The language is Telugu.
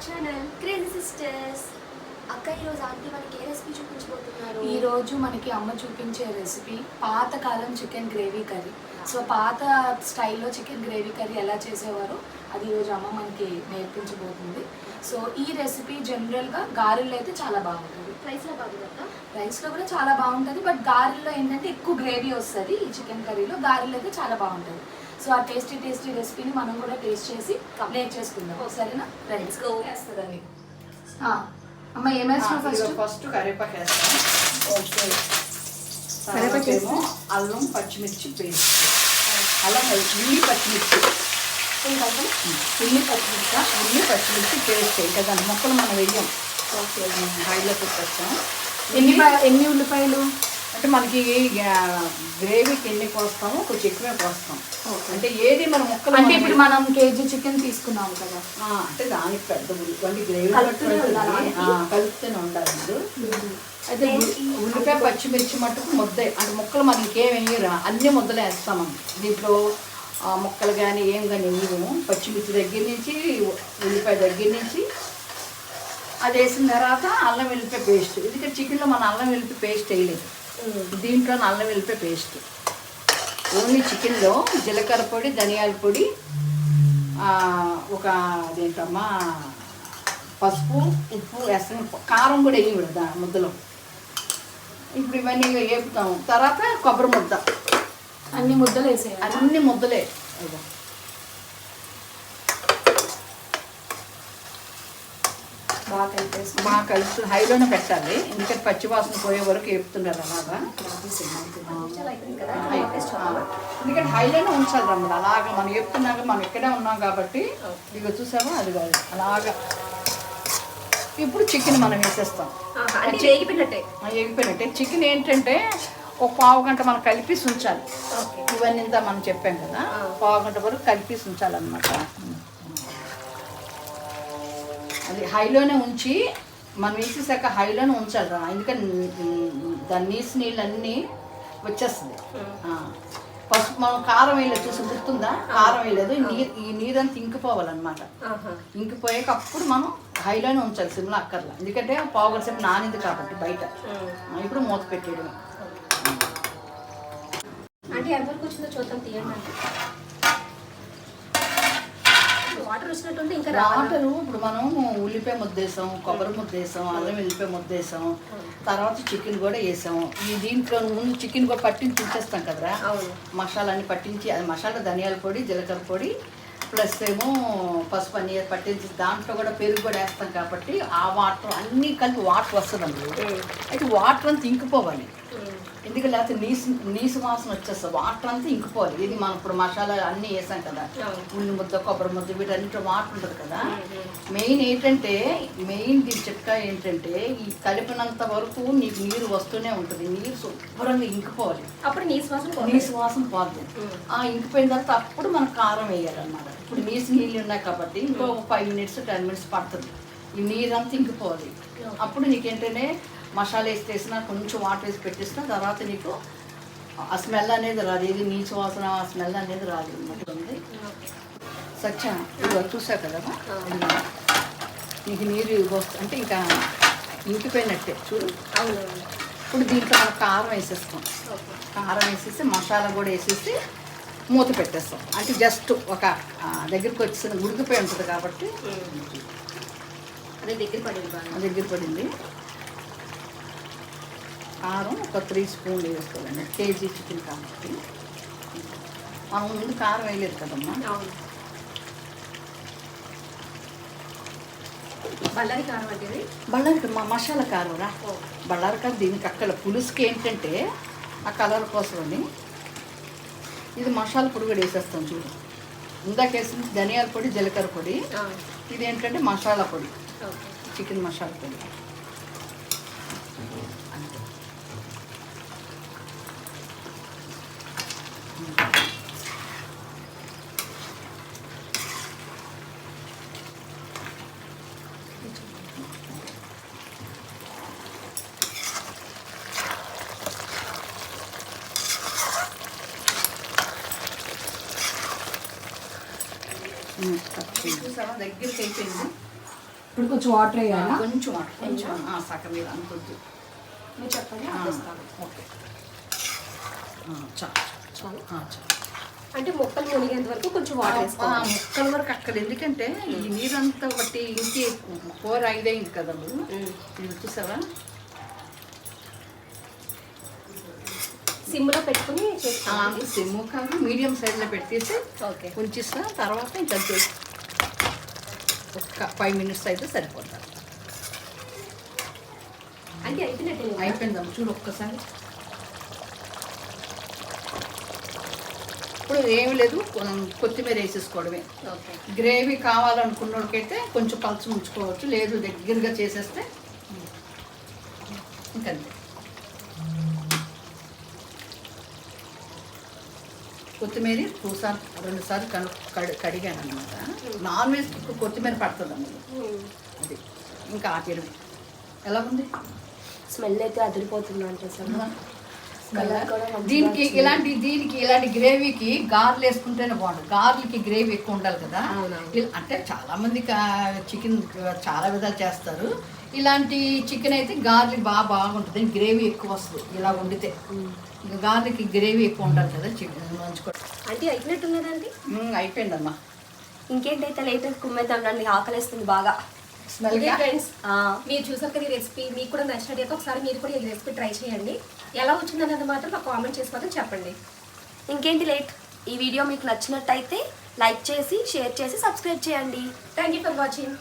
Our channel crazy sisters. అక్క ఈరోజు ఆంటీ మనకి ఏ రెసిపీ చూపించబోతున్నారు? ఈ రోజు మనకి అమ్మ చూపించే రెసిపీ పాతకాలం చికెన్ గ్రేవీ కర్రీ. సో పాత స్టైల్లో చికెన్ గ్రేవీ కర్రీ ఎలా చేసేవారో? అది ఈరోజు అమ్మ మనకి నేర్పించబోతుంది. సో ఈ రెసిపీ జనరల్గా గారెల్లో అయితే చాలా బాగుంటుంది. ప్రైస్లో బాగుంది? అక్క రైస్లో కూడా చాలా బాగుంటుంది. బట్ గారెల్లో ఏంటంటే ఎక్కువ గ్రేవీ వస్తుంది ఈ చికెన్ కర్రీలో. గారెల్లో అయితే చాలా బాగుంటుంది. సో ఆ టేస్టీ టేస్టీ రెసిపీని మనం కూడా టేస్ట్ చేసి నేర్చేసుకుందాం సరేనా? Let's go. వేస్తుందండి అమ్మ ఏమేస్తున్నావు ఫస్ట్ ఫస్ట్ కరివేపాకు వేస్తాం ఓకే తర్వాత ఏమో అల్లం పచ్చిమిర్చి పేస్ట్. అల్లం ఉల్లి పచ్చిమిర్చి. ఉల్లి పచ్చిమిర్చి ఉల్లి పచ్చిమిర్చి పేస్ట్ ఇంకా దాని మొక్కలు మనం వెయ్యం. ఓకే ఆయిల్లో పెట్టేస్తాం ఎన్ని ఎన్ని ఉల్లిపాయలు? అంటే మనకి గ్రేవీకి ఎన్ని పోస్తామో కొంచెం ఎక్కువే పోస్తాం. అంటే ఏది మన ముక్కలు అంటే మనం ఇప్పుడు మనం కేజీ చికెన్ తీసుకున్నాం కదా. అంటే దానికి పెద్ద ఉల్లి గ్రేవీ కలుపుతూనే ఉండాలా? అయితే ఉల్లి- ఉల్లిపాయ పచ్చిమిర్చి మట్టుకు ముద్దే అంటే ముక్కలు మనం ఇంకేం వేయరా? అన్ని ముద్దలు వేస్తాం మనం. దీంట్లో ముక్కలు కానీ ఏం కానీ వేయము. పచ్చిమిర్చి దగ్గర నుంచి ఉల్లిపాయ దగ్గర నుంచి. అది వేసిన తర్వాత అల్లం వెల్లిపాయ పేస్ట్. ఎందుకంటే చికెన్లో మన అల్లం వెల్లిపాయ పేస్ట్ వేయలేదు. దీంట్లో అల్లం వెల్లిపాయ పేస్ట్. ఓన్లీ చికెన్లో జీలకర్ర పొడి ధనియాల పొడి ఒక అదేంటమ్మా పసుపు ఉప్పు వేస్తాం. కారం కూడా వేయకూడదు దా ముద్దలో. ఇప్పుడు ఇవన్నీ ఇక వేపుతాం. తర్వాత కొబ్బరి ముద్ద. అన్ని ముద్దలు వేసేయాలి. అన్ని ముద్దలే. బాగా కలిపేసి కలుపు హైలోనే పెట్టాలి. ఎందుకంటే పచ్చివాసన పోయే వరకు వేపుతున్నారు అలాగా. ఎందుకంటే హైలోనే ఉంచాలి రమ్మని అలాగా మనం చెప్తున్నాక మనం ఇక్కడే ఉన్నాం కాబట్టి ఇక చూసామా అది కాదు. అలాగా. ఇప్పుడు చికెన్ మనం వేసేస్తాం. ఎగిపోయినట్టే చికెన్ ఏంటంటే ఒక పావు గంట మనం కలిపి ఉంచాలి. ఓకే. ఇవన్నీ ఇంత మనం చెప్పాం కదా. పావు గంట వరకు కలిపి ఉంచాలన్నమాట. అది హైలోనే ఉంచి మనం వేసేసాక హైలోనే ఉంచాలి రా. ఎందుకంటే దాని నీసు నీళ్ళన్నీ వచ్చేస్తుంది. పసుపు మనం కారం వేయలేదు చూసి గుర్తుందా? కారం వేయలేదు. ఈ నీరు ఈ నీరంతా ఇంకిపోవాలన్నమాట. ఇంకిపోయాక అప్పుడు మనం హైలోనే ఉంచాలి సిమ్లో అక్కర్లా. ఎందుకంటే పావు గంట సేపు నానింది కాబట్టి బయట. ఇప్పుడు మూత పెట్టేయడం అంటే ఎంతవరకు వచ్చిందో చూద్దాం తీయండి వాటర్ వచ్చినట్టుంటే ఇంకా వాటరు ఇప్పుడు మనం ఉల్లిపాయ ముద్దేసాం కొబ్బరి ముద్దేసాం అల్లం వెల్లిపాయ ముద్దేసాం తర్వాత చికెన్ కూడా వేసాం. ఈ దీంట్లో ముందు చికెన్ కూడా పట్టించి ఉంచేస్తాం కదరా? అవును. మసాలా అన్ని పట్టించి అది మసాలా ధనియాల పొడి జీలకర్ర పొడి ప్లస్ ఏమో పసుపు అన్ని పట్టించి దాంట్లో కూడా పెరుగు కూడా వేస్తాం కాబట్టి ఆ వాటర్ అన్నీ కలిపి వాటర్ వస్తుందండి. అయితే వాటర్ అంతా ఇంకిపోవాలి. ఎందుకు లేకపోతే నీసు నీసు వాసన వచ్చేస్తుంది వాటర్ అంతా ఇంకిపోవాలి. ఇది మనం ఇప్పుడు మసాలా అన్నీ వేసాం కదా. ఉల్లి ముద్ద కొబ్బరి ముద్ద వీటన్నిటిలో వాటర్ ఉంటుంది కదా. మెయిన్ ఏంటంటే మెయిన్ దీని చిట్కా ఏంటంటే ఈ కలిపినంత వరకు నీకు నీరు వస్తూనే ఉంటుంది. నీరు శుభ్రంగా ఇంకిపోవాలి. అప్పుడు నీ శ్వాసన పోతుంది. నీసు వాసన పోతుంది ఆ ఇంకిపోయిన తర్వాత అప్పుడు మనం కారం వేయాలన్నమాట. ఇప్పుడు నీసు నీళ్ళు ఉన్నాయి కాబట్టి ఇంకో ఫైవ్ మినిట్స్ టెన్ మినిట్స్ పడుతుంది. ఈ నీరంతా ఇంకిపోవాలి. అప్పుడు నీకేంటంటే మసాలా వేసి వేసిన కొంచెం వాటర్ వేసి పెట్టేసిన తర్వాత నీకు ఆ స్మెల్ అనేది రాదు. ఏది నీచు వాసన ఆ స్మెల్ అనేది రాదు. ఉంది సత్య ఇదిగో చూసా కదా ఇదిగో. నీకు నీరు వస్తుంది అంటే ఇంకా ఇంకిపోయినట్టే. చూడు. అవును ఇప్పుడు దీంట్లో మనం కారం వేసేస్తాం. కారం వేసేసి మసాలా కూడా వేసేసి మూత పెట్టేస్తాం. అంటే జస్ట్ ఒక దగ్గరికి వచ్చేసిన ఉడికిపోయి ఉంటుంది కాబట్టి అదే దగ్గర పడింది దగ్గర పడింది. కారం ఒక త్రీ స్పూన్లు వేసుకోవాలండి. కేజీ చికెన్ కాబట్టి. మనం ముందు కారం వేయలేదు కదమ్మా. అవును. బళ్ళారి కారం అంటే ఇది? బళ్ళారికి మా మసాలా కారం రా. బళ్ళారి కారం దీనికి అక్కడ పులుసుకి ఏంటంటే ఆ కలర్ కోసమని. ఇది మసాలా పొడి కూడా వేసేస్తాం చూడు. ఇందాక వేసింది ధనియాల పొడి జీలకర్ర పొడి. ఇది ఏంటంటే మసాలా పొడి. చికెన్ మసాలా పొడి. చూసావా? దగ్గరికి అయిపోయింది. ఇప్పుడు కొంచెం వాటర్ వేయాలా? కొంచెం వాటర్, కొంచెం సగం మీద అనుకోద్దు మీరు చెప్పండి ఓకే. ఆ, చాలు. చాలు. ఆ, చాలు. అంటే మొక్కలు మునిగేంత వరకు కొంచెం వాటర్ వేసుకోవాలి. ముక్కల వరకు అక్కడ ఎందుకంటే ఈ నీరంతా ఒకటి ఇంకే కూర ఐదైంది కదా నువ్వు. చూసావా? సిమ్లో పెట్టుకుని చేసుకోవాలి సిమ్ము కాదు మీడియం సైజులో పెట్టేసి ఓకే. ఉంచిస్తా తర్వాత ఇంకా ఒక్క ఫైవ్ మినిట్స్ అయితే సరిపోతుంది అంటే అయిపోయినట్టే అయిపోయిందమ్మ చూడు ఒక్కసారి. ఇప్పుడు ఏమి లేదు కొత్తిమీర వేసేసుకోవడమే. ఓకే. గ్రేవీ కావాలనుకున్నోడికైతే కొంచెం పలుచు ఉంచుకోవచ్చు లేదు దగ్గరగా చేసేస్తే ఇంకంతే. కొత్తిమీర టూసార్లు రెండు సార్లు కను కడి కడిగాను అనమాట నాన్ వెజ్ కొత్తిమీర పడుతుంది అందులో అది. ఇంకా ఆ పెరుగు ఎలా ఉంది? స్మెల్ అయితే అదిరిపోతుంది అంటే దీనికి. ఇలాంటి దీనికి ఇలాంటి గ్రేవీకి గార్లు వేసుకుంటేనే బాగుంటుంది. గార్లకి గ్రేవీ ఎక్కువ ఉండాలి కదా. అంటే చాలా మంది చికెన్ చాలా విధాలు చేస్తారు. ఇలాంటి చికెన్ అయితే గార్లిక్ బాగా బాగుంటుంది. గ్రేవీ ఎక్కువ వస్తుంది. ఇలా వండితే. ఇంకా గార్లిక్ గ్రేవీ ఎక్కువ ఉండాలి కదా చికెన్ మంచుకోవడం అంటే అయిపోయినట్టున్నదండి అయిపోయిందమ్మా. ఇంకేంటైతే లేట్ కుమ్మేద్దాం రండి. ఆకలేస్తుంది బాగా. స్మెల్ ఫ్రెండ్స్ మీరు చూసారు కదా ఈ రెసిపీ మీకు కూడా నచ్చినట్టయితే ఒకసారి మీరు కూడా ఈ రెసిపీ ట్రై చేయండి. ఎలా వచ్చిందన్నది మాత్రం నాకు కామెంట్ చేసి మాత్రం చెప్పండి. ఇంకేంటి లేట్? ఈ వీడియో మీకు నచ్చినట్టయితే లైక్ చేసి షేర్ చేసి సబ్స్క్రైబ్ చేయండి. Thank you for watching